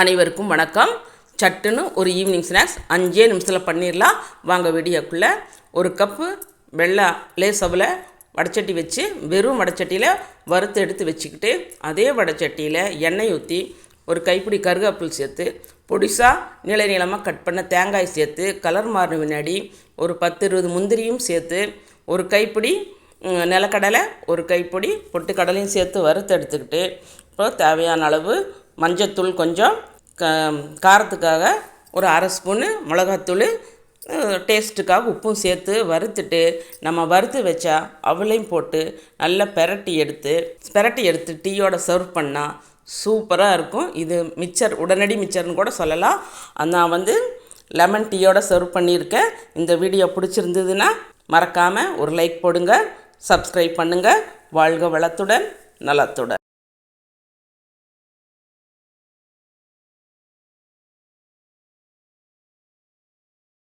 அனைவருக்கும் வணக்கம். சட்டுன்னு ஒரு ஈவினிங் ஸ்நாக்ஸ் அஞ்சே நிமிஷத்தில் பண்ணிடலாம் வாங்க வீடியோக்குள்ளே. ஒரு கப்பு வெள்ளை லேசவில் வடச்சட்டி வச்சு வெறும் வடச்சட்டியில் வறுத்து எடுத்து வச்சுக்கிட்டு அதே வடச்சட்டியில் எண்ணெய் ஊற்றி ஒரு கைப்பிடி கருவேப்பில் சேர்த்து பொடிசாக நீள நீளமாக கட் பண்ண தேங்காய் சேர்த்து கலர் மாறின பின்னாடி ஒரு பத்து இருபது முந்திரியும் சேர்த்து ஒரு கைப்பிடி நிலக்கடலை ஒரு கைப்பிடி பொட்டுக்கடலையும் சேர்த்து வறுத்து எடுத்துக்கிட்டு இப்போ தேவையான அளவு மஞ்சத்தூள் கொஞ்சம் க காரத்துக்காக ஒரு அரை ஸ்பூனு மிளகாத்தூள் டேஸ்ட்டுக்காக உப்பும் சேர்த்து வறுத்துட்டு நம்ம வறுத்து வச்சா அவளையும் போட்டு நல்லா பெரட்டி எடுத்து பெரட்டி எடுத்து டீயோட சர்வ் பண்ணால் சூப்பராக இருக்கும். இது மிச்சர் உடனடி மிச்சர்னு கூட சொல்லலாம். நான் வந்து லெமன் டீயோட சர்வ் பண்ணியிருக்கேன். இந்த வீடியோ பிடிச்சிருந்ததுன்னா மறக்காமல் ஒரு லைக் போடுங்க சப்ஸ்கிரைப் பண்ணுங்கள் வாழ்க வளத்துடன் நலத்துடன்.